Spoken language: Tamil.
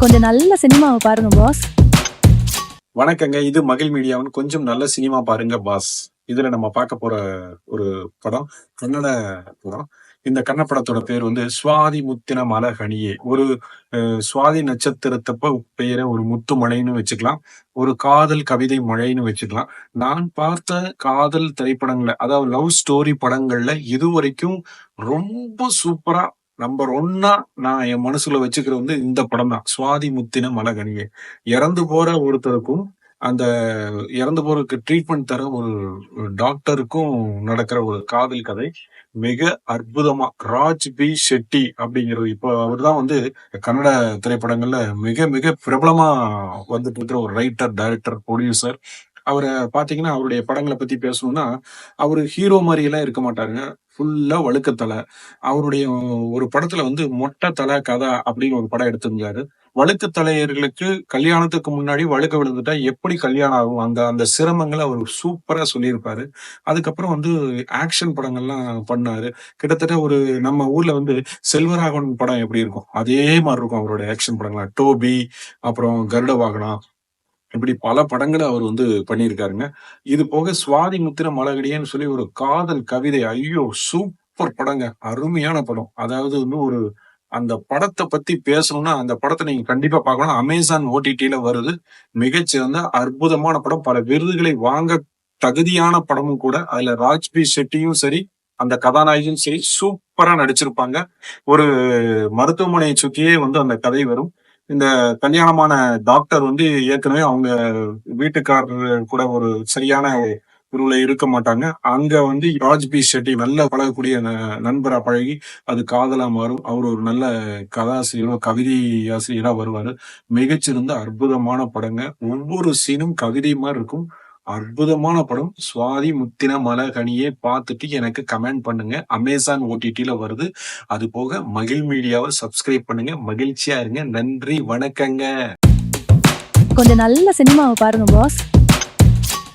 கொஞ்சம் நல்ல சினிமாவை பாருங்க பாஸ் வணக்கங்க. இது மகிழ் மீடியாவின் கொஞ்சம் நல்ல சினிமா பாருங்க பாஸ் இதுல நம்ம பார்க்க போற ஒரு படம் கன்னட படம். இந்த கன்னட படத்தோட பேர் வந்து சுவாதி முத்தின மலகனியே ஒரு சுவாதி நட்சத்திரத்தப்ப பெயரை ஒரு முத்து மழைன்னு வச்சுக்கலாம். ஒரு காதல் கவிதை மழைன்னு வச்சுக்கலாம். நான் பார்த்த காதல் திரைப்படங்கள்ல அதாவது லவ் ஸ்டோரி படங்கள்ல இதுவரைக்கும் ரொம்ப சூப்பரா நம்பர் ஒன்னா நான் என் மனசுல வச்சுக்கிற வந்து இந்த படம் தான் சுவாதி முத்தின மலகனியே இறந்து போற ஒருத்தருக்கும் அந்த இறந்து போறதுக்கு ட்ரீட்மெண்ட் தர ஒரு டாக்டருக்கும் நடக்கிற ஒரு காதல் கதை மிக அற்புதமா. ராஜ் பி ஷெட்டி அப்படிங்கிறது. இப்போ அவர்தான் வந்து கன்னட திரைப்படங்கள்ல மிக மிக பிரபலமா வந்துட்டு இருக்கிற ஒரு ரைட்டர் டைரக்டர் ப்ரொடியூசர் அவரை பாத்தீங்கன்னா அவருடைய படங்களை பத்தி பேசணும்னா அவரு ஹீரோ மாதிரி எல்லாம் இருக்க மாட்டாருங்க. ஃபுல்லா வழுக்கத்தலை. அவருடைய ஒரு படத்துல வந்து மொட்டை தலை கதை அப்படின்னு ஒரு படம் எடுத்திருந்தாரு. வழுக்கு தலையர்களுக்கு கல்யாணத்துக்கு முன்னாடி வழுக்க விழுந்துட்டா எப்படி கல்யாணம் ஆகும்? அந்த அந்த சிரமங்களை அவர் சூப்பரா சொல்லியிருப்பாரு. அதுக்கப்புறம் வந்து ஆக்ஷன் படங்கள்லாம் பண்ணாரு. கிட்டத்தட்ட ஒரு நம்ம ஊர்ல வந்து செல்வராகவன் படம் எப்படி இருக்கும்? அதே மாதிரி இருக்கும் அவரோட ஆக்ஷன் படங்கள்லாம். டோபி அப்புறம் கருட வாகனம் இப்படி பல படங்களை அவர் வந்து பண்ணியிருக்காருங்க. இது போக சுவாதி முத்திர மலகடியன்னு சொல்லி ஒரு காதல் கவிதை. ஐயோ சூப்பர் படங்க. அருமையான படம். அதாவது வந்து ஒரு அந்த படத்தை பத்தி பேசணும்னா அந்த படத்தை நீங்க கண்டிப்பா பார்க்கணும். அமேசான் ஓடிடியில வருது. மிகச்சிறந்த அற்புதமான படம். பல விருதுகளை வாங்க தகுதியான படமும் கூட. அதுல ராஜ்பி ஷெட்டியும் சரி அந்த கதாநாயகியும் சரி சூப்பரா நடிச்சிருப்பாங்க. ஒரு மருத்துவமனையை சுத்தியே வந்து அந்த கதை வரும். இந்த கல்யாணமான டாக்டர் வந்து ஏற்கனவே அவங்க வீட்டுக்காரர் கூட ஒரு சரியான குருவில் இருக்க மாட்டாங்க. அங்க வந்து ராஜ் பி ஷெட்டி நல்ல பழகக்கூடிய ந- நண்பரா பழகி அது காதலா மாறும். அவர் ஒரு நல்ல கதாசிரியரோ கவிதை ஆசிரியரா வருவாரு. மிகச்சிறந்த அற்புதமான படங்க. ஒவ்வொரு சீனும் கவிதை மாதிரி இருக்கும். அற்புதமான படம். சுவாதி முத்தின மலகனியை பார்த்துட்டு எனக்கு கமெண்ட் பண்ணுங்க. அமேசான் ஓடிடில வருது. அது போக மகிழ் மீடியாவை சப்ஸ்கிரைப் பண்ணுங்க. மகிழ்ச்சியா இருங்க. நன்றி. வணக்கங்க. கொஞ்சம் நல்ல சினிமாவை பாருங்க பாஸ்